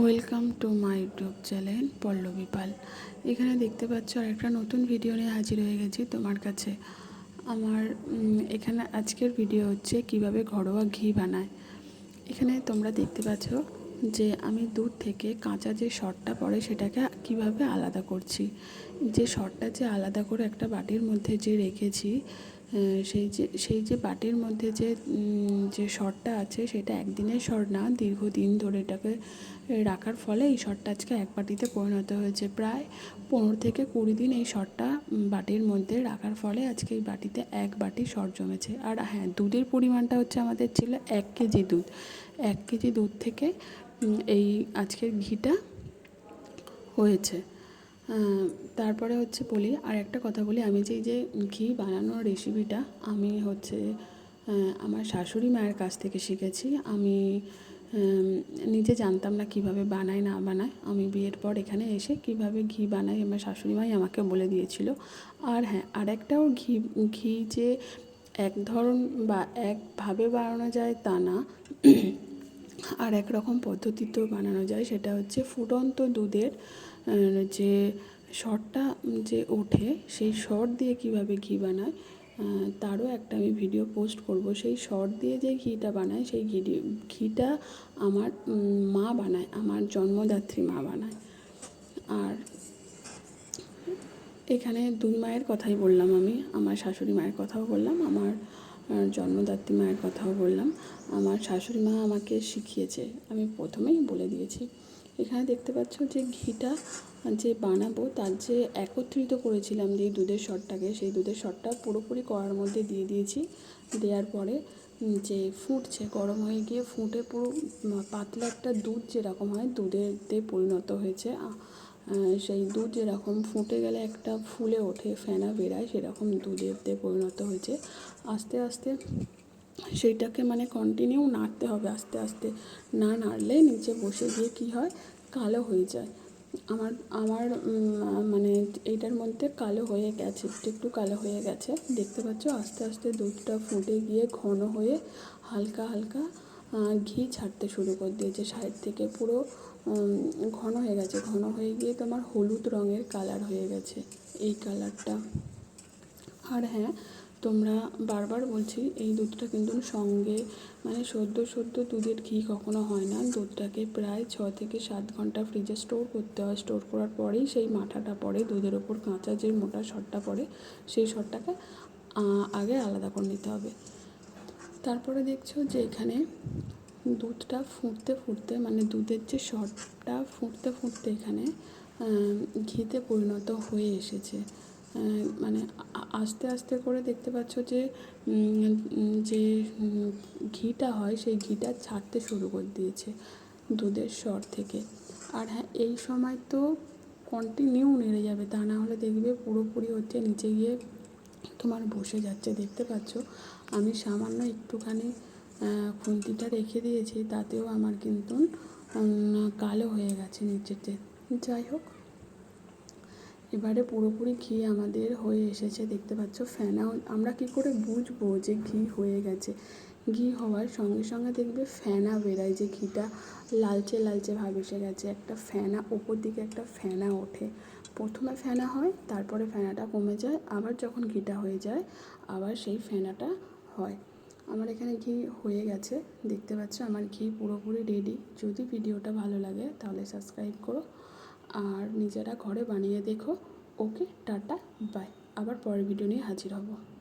Welcome to my YouTube channel Pallabi Pal. এখানে দেখতে পাচ্ছ আরেকটা নতুন ভিডিও নিয়ে হাজির হয়ে গেছি তোমার কাছে। আমার এখানে আজকের ভিডিও হচ্ছে কীভাবে ঘরোয়া ঘি বানায়। এখানে তোমরা দেখতে পাচ্ছ যে আমি দুধ থেকে কাঁচা যে শটটা পড়ে সেটাকে কীভাবে আলাদা করছি। যে শটটা যে আলাদা করে একটা বাটির মধ্যে যে রেখেছি সেই যে সেই যে বাটির মধ্যে যে যে শটটা আছে, সেটা একদিনের শট না, দীর্ঘদিন ধরে এটাকে রাখার ফলে এই শটটা আজকে এক বাটিতে পরিণত হয়েছে। প্রায় পনেরো থেকে কুড়ি দিন এই শটটা বাটির মধ্যে রাখার ফলে আজকে এই বাটিতে এক বাটি শট জমেছে। আর হ্যাঁ দুধের পরিমাণটা হচ্ছে আমাদের ছিল এক কেজি দুধ। এক কেজি দুধ থেকে এই আজকের ঘিটা হয়েছে। তারপরে হচ্ছে বলি আর একটা কথা বলি, আমি যে যে ঘি বানানোর রেসিপিটা আমি হচ্ছে আমার শাশুড়ি মায়ের কাছ থেকে শিখেছি। আমি নিজে জানতাম না কীভাবে বানায়, না বানায়। আমি বিয়ের পর এখানে এসে কীভাবে ঘি বানাই আমার শাশুড়ি মাই আমাকে বলে দিয়েছিল। আর হ্যাঁ আরেকটাও ঘি ঘি যে এক ধরন বা একভাবে বানানো যায় তা না। আর এক রকম পদ্ধতিতেও বানানো যায়, সেটা হচ্ছে ফুটন্ত দুধের যে শটটা যে ওঠে, সেই শট দিয়ে কীভাবে ঘি বানায় তারও একটা আমি ভিডিও পোস্ট করব। সেই শট দিয়ে যে ঘিটা বানায়, সেই ঘি ঘিটা আমার মা বানায়, আমার জন্মদাত্রী মা বানায়। আর এখানে দুই মায়ের কথাই বললাম আমি, আমার শাশুড়ি মায়ের কথাও বললাম, আমার জন্মদাত্রী মায়ের কথাও বললাম। আমার শাশুড়ি মা আমাকে শিখিয়েছে, আমি প্রথমেই বলে দিয়েছি। এখানে দেখতে পাচ্ছ যে ঘিটা যে বানাবো, তার যে একত্রিত করেছিলাম যে দুধের শটটাকে, সেই দুধের শটটা পুরোপুরি কড়ার মধ্যে দিয়ে দিয়েছি। দেওয়ার পরে যে ফুটছে, গরম হয়ে গিয়ে ফুটে পুরো পাতলা একটা দুধ যেরকম হয়, দুধেতে পরিণত হয়েছে। সেই দুধ যেরকম ফুটে গেলে একটা ফুলে ওঠে, ফেনা বেরায়, সেরকম দুধেতে পরিণত হয়েছে। আস্তে আস্তে সেইটাকে মানে কন্টিনিউ নাড়তে হবে আস্তে আস্তে। না নাড়লে নিচে বসে গিয়ে কী হয়? কালো হয়ে যায়। আমার আমার মানে এইটার মধ্যে কালো হয়ে গেছে, একটু একটু কালো হয়ে গেছে। দেখতে পাচ্ছ আস্তে আস্তে দুধটা ফুটে গিয়ে ঘন হয়ে হালকা হালকা ঘি ছাড়তে শুরু করে দিয়েছে। সাইড থেকে পুরো ঘন হয়ে গেছে। ঘন হয়ে গিয়ে তোমার হলুদ রঙের কালার হয়ে গেছে এই কালারটা। আর হ্যাঁ তোমরা বারবার বলছি, এই দুধটা কিন্তু সঙ্গে মানে সদ্য সদ্য দুধের ঘি কখনো হয় না। দুধটাকে প্রায় ছ থেকে সাত ঘণ্টা ফ্রিজে স্টোর করতে হয়। স্টোর করার পরেই সেই মাঠাটা পড়ে, দুধের ওপর কাঁচা যে মোটা সরটা পড়ে, সেই সরটাকে আগে আলাদা করে নিতে হবে। তারপরে দেখছ যে এখানে দুধটা ফুটতে ফুটতে মানে দুধের যে শটটা ফুটতে ফুটতে এখানে ঘিতে পরিণত হয়ে এসেছে। মানে আস্তে আস্তে করে দেখতে পাচ্ছ যে যে ঘিটা হয় সেই ঘিটা ছাড়তে শুরু করে দিয়েছে দুধের স্বর থেকে। আর হ্যাঁ এই সময় তো কন্টিনিউ নেড়ে যাবে, তা না হলে দেখবে পুরোপুরি হচ্ছে নিচে গিয়ে তোমার বসে যাচ্ছে। দেখতে পাচ্ছ, আমি সামান্য একটুখানি খুন্তিটা রেখে দিয়েছি, তাতেও আমার কিন্তু কালো হয়ে গেছে নিচেতে যাই হোক এবারে পুরোপুরি ঘি আমাদের হয়ে এসেছে, দেখতে পাচ্ছ ফেনা। আমরা কি করে বুঝব যে ঘি হয়ে গেছে? ঘি হওয়ার সঙ্গে সঙ্গে দেখবে ফেনা বেরায়, যে ঘিটা লালচে লালচে ভাব এসে গেছে। একটা ফেনা, ওপর দিকে একটা ফেনা ওঠে। প্রথমে ফেনা হয়, তারপরে ফেনাটা কমে যায়, আবার যখন ঘিটা হয়ে যায়, আবার সেই ফেনাটা হয়। আমার এখানে ঘি হয়ে গেছে, দেখতে পাচ্ছ আমার ঘি পুরোপুরি রেডি যদি ভিডিওটা ভালো লাগে তাহলে সাবস্ক্রাইব করো। আর নিজেরা ঘরে বানিয়ে দেখো। Okay tata bye. আবার পরের ভিডিও নিয়ে হাজির হব।